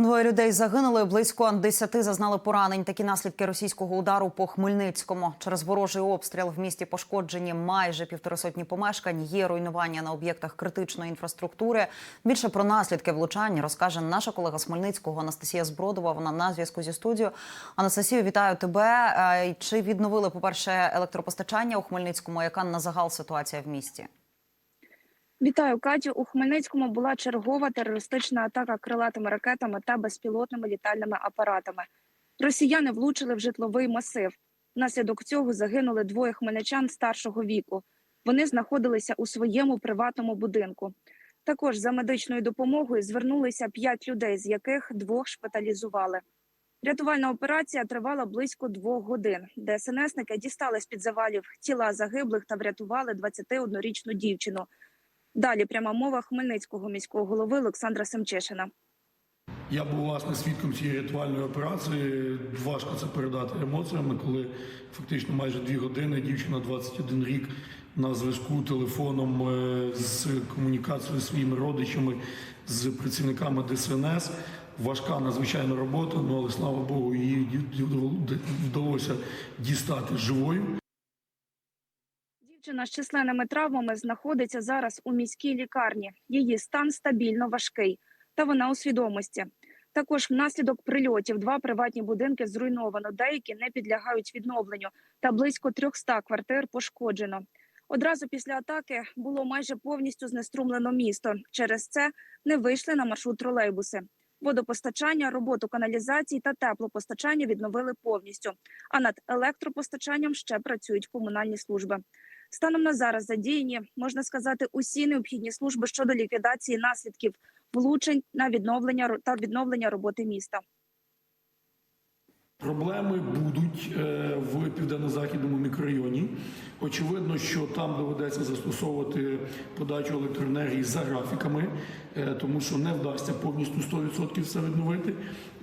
Двоє людей загинули, близько десяти зазнали поранень. Такі наслідки російського удару по Хмельницькому. Через ворожий обстріл в місті пошкоджені майже півтори сотні помешкань. Є руйнування на об'єктах критичної інфраструктури. Більше про наслідки влучань розкаже наша колега з Хмельницького Анастасія Збродова. Вона на зв'язку зі студією. Анастасію, вітаю тебе. Е, Чи відновили, по-перше, електропостачання у Хмельницькому? Яка на загал ситуація в місті? Вітаю, Катю. У Хмельницькому була чергова терористична атака крилатими ракетами та безпілотними літальними апаратами. Росіяни влучили в житловий масив. Внаслідок цього загинули двоє хмельничан старшого віку. Вони знаходилися у своєму приватному будинку. Також за медичною допомогою звернулися п'ять людей, з яких двох шпиталізували. Рятувальна операція тривала близько двох годин. ДСНСники дістали з під завалів тіла загиблих та врятували 21-річну дівчину. Далі пряма мова Хмельницького міського голови Олександра Семчишина. Я був власне свідком цієї рятувальної операції. Важко це передати емоціями, коли фактично майже дві години дівчина 21 рік на зв'язку телефоном е, з комунікацією зі своїми родичами, з працівниками ДСНС. Важка надзвичайна робота, ну але слава Богу, її вдалося дістати живою. Дівчина з численними травмами знаходиться зараз у міській лікарні. Її стан стабільно важкий, та вона у свідомості. Також внаслідок прильотів два приватні будинки зруйновано, деякі не підлягають відновленню, та близько 300 квартир пошкоджено. Одразу після атаки було майже повністю знеструмлено місто. Через це не вийшли на маршрут тролейбуси. Водопостачання, роботу каналізації та теплопостачання відновили повністю. А над електропостачанням ще працюють комунальні служби. Станом на зараз задіяні можна сказати усі необхідні служби щодо ліквідації наслідків влучень на відновлення та відновлення роботи міста. Проблеми будуть е, в південно-західному мікрорайоні. Очевидно, що там доведеться застосовувати подачу електроенергії за графіками, е, тому що не вдасться повністю 100% все відновити.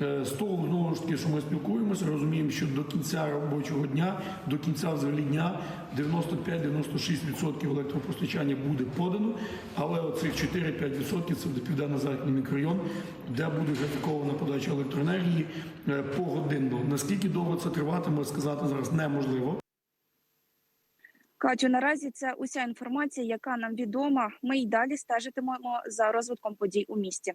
Е, З того знову ж таки, що ми спілкуємося, розуміємо, що до кінця робочого дня, до кінця взагалі дня 95-96% електропостачання буде подано, але оцих 4-5% це буде південно-західний мікрорайон, де буде графікована подача електроенергії е, погодинно. Наскільки довго це триватиме, сказати зараз неможливо. Катю, наразі це уся інформація, яка нам відома. Ми й далі стежитимемо за розвитком подій у місті.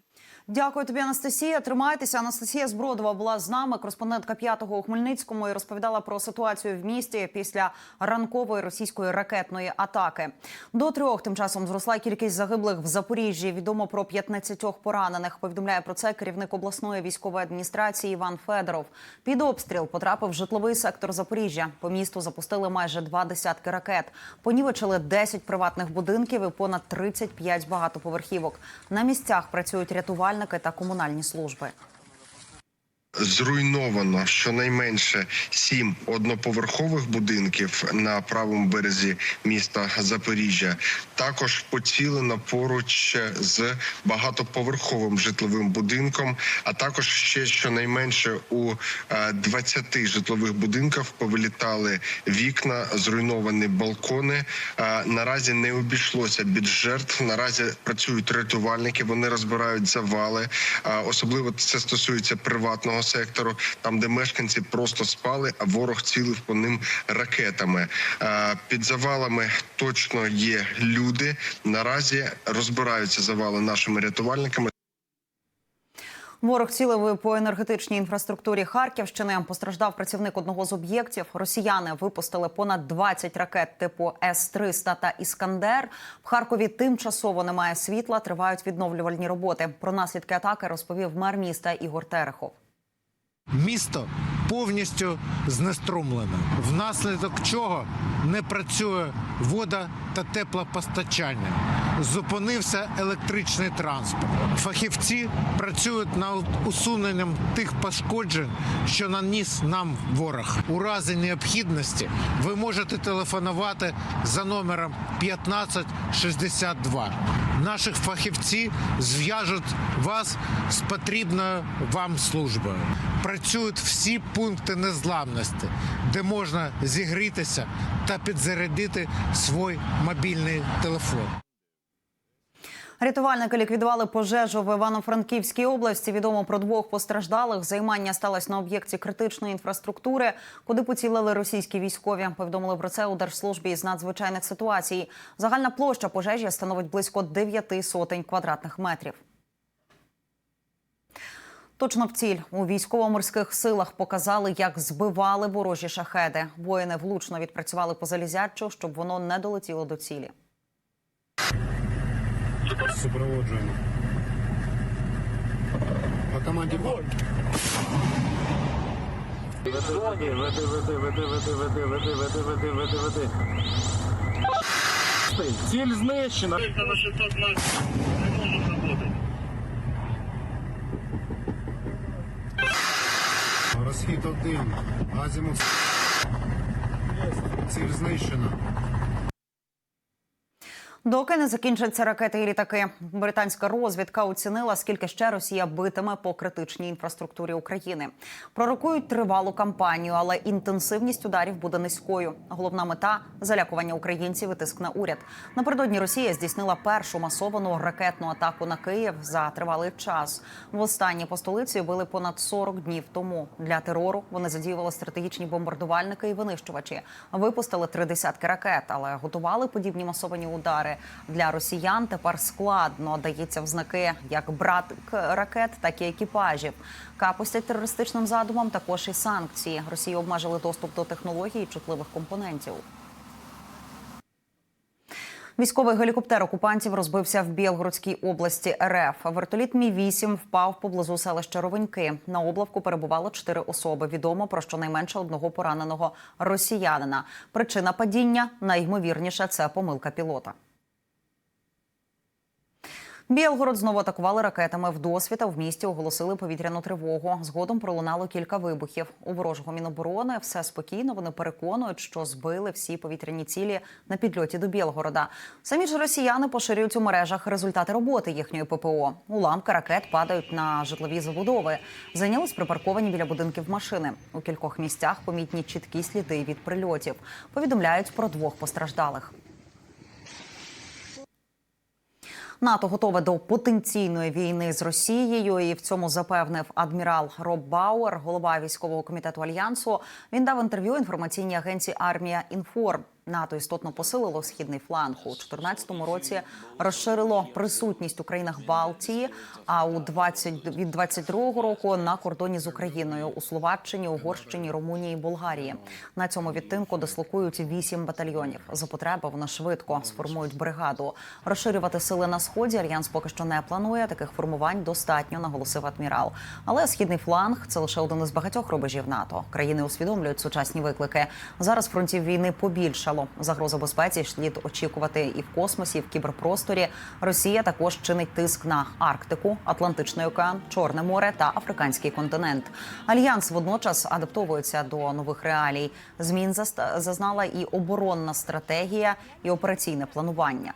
Дякую тобі, Анастасія. Тримайтеся. Анастасія Збродова була з нами, кореспондентка п'ятого у Хмельницькому, і розповідала про ситуацію в місті після ранкової російської ракетної атаки. До трьох тим часом зросла кількість загиблих в Запоріжжі. Відомо про 15 поранених. Повідомляє про це керівник обласної військової адміністрації Іван Федоров. Під обстріл потрапив житловий сектор Запоріжжя. По місту запустили майже два десятки ракет. Понівечили 10 приватних будинків і понад 35 багатоповерхівок. На місцях працюють рятувальники та комунальні служби. Зруйновано щонайменше сім одноповерхових будинків на правому березі міста Запоріжжя. Також поцілено поруч з багатоповерховим житловим будинком. А також ще щонайменше у е, 20 житлових будинках повилітали вікна, зруйновані балкони. Е, Наразі не обійшлося без жертв. Наразі працюють рятувальники. Вони розбирають завали. Е, Особливо це стосується приватного сектору, там де мешканці просто спали, а ворог цілив по ним ракетами. Е, Під завалами точно є люди. Наразі розбираються завали нашими рятувальниками. Ворог цілив по енергетичній інфраструктурі Харківщини. Постраждав працівник одного з об'єктів. Росіяни випустили понад 20 ракет типу С-300 та Іскандер. В Харкові тимчасово немає світла. Тривають відновлювальні роботи. Про наслідки атаки розповів мер міста Ігор Терехов. Місто повністю знеструмлене, внаслідок чого не працює вода та теплопостачання. Зупинився електричний транспорт. Фахівці працюють над усуненням тих пошкоджень, що наніс нам ворог. У разі необхідності ви можете телефонувати за номером 1562. Наших фахівці зв'яжуть вас з потрібною вам службою. Працюють всі пункти незламності, де можна зігрітися та підзарядити свій мобільний телефон. Рятувальники ліквідували пожежу в Івано-Франківській області. Відомо про двох постраждалих. Займання сталося на об'єкті критичної інфраструктури, куди поцілили російські військові. Повідомили про це у держслужбі з надзвичайних ситуацій. Загальна площа пожежі становить близько 9 сотень квадратних метрів. Точно в ціль у військово-морських силах показали, як збивали ворожі шахеди. Воїни влучно відпрацювали по залізячу, щоб воно не долетіло до цілі. Супроводжуємо. По команді «Бой». Веди, веди, веди, веди, веди, веди, веди, веди, веди, веди, веди. Ціль знищена. на 600 метрів не можуть заходити. Розхід один. Азімут. Ціль знищена. Доки не закінчаться ракети і літаки, британська розвідка оцінила, скільки ще Росія битиме по критичній інфраструктурі України. Пророкують тривалу кампанію, але інтенсивність ударів буде низькою. Головна мета залякування українців і тиск на уряд. Напередодні Росія здійснила першу масовану ракетну атаку на Київ за тривалий час. Востаннє по столиці били понад 40 днів тому. Для терору вони задіювали стратегічні бомбардувальники і винищувачі. Випустили три десятки ракет, але готували подібні масовані удари. Для росіян тепер складно дається в знаки як брат ракет, так і екіпажів. Капустять терористичним задумам також і санкції. Росії обмежили доступ до технологій і чутливих компонентів. Військовий гелікоптер окупантів розбився в Білгородській області РФ. Вертоліт Мі 8 впав поблизу селища Ровеньки. На облавку перебувало чотири особи. Відомо про щонайменше одного пораненого росіянина. Причина падіння найймовірніше це помилка пілота. Білгород знову атакували ракетами в досвіта. В місті оголосили повітряну тривогу. Згодом пролунало кілька вибухів. У ворожого міноборони все спокійно. Вони переконують, що збили всі повітряні цілі на підльоті до Білгорода. Самі ж росіяни поширюють у мережах результати роботи їхньої ППО. Уламки ракет падають на житлові забудови. Зайнялись припарковані біля будинків машини. У кількох місцях помітні чіткі сліди від прильотів. Повідомляють про двох постраждалих. НАТО готове до потенційної війни з Росією, і в цьому запевнив адмірал Роб Бауер, голова військового комітету альянсу. Він дав інтерв'ю інформаційній агенції Армія Інформ. НАТО істотно посилило східний фланг у 2014 році. Розширило присутність у країнах Балтії. А у 20, від 22 року на кордоні з Україною у Словаччині, Угорщині, Румунії, Болгарії. На цьому відтинку дислокують вісім батальйонів. За потреби вони швидко сформують бригаду. Розширювати сили на сході альянс поки що не планує. Таких формувань достатньо, наголосив адмірал. Але східний фланг це лише один із багатьох рубежів НАТО. Країни усвідомлюють сучасні виклики. Зараз фронтів війни побільшало. Загрозу безпеці слід очікувати і в космосі, і в кіберпросторі. Росія також чинить тиск на Арктику, Атлантичний океан, Чорне море та Африканський континент. Альянс водночас адаптовується до нових реалій. Змін зазнала і оборонна стратегія, і операційне планування.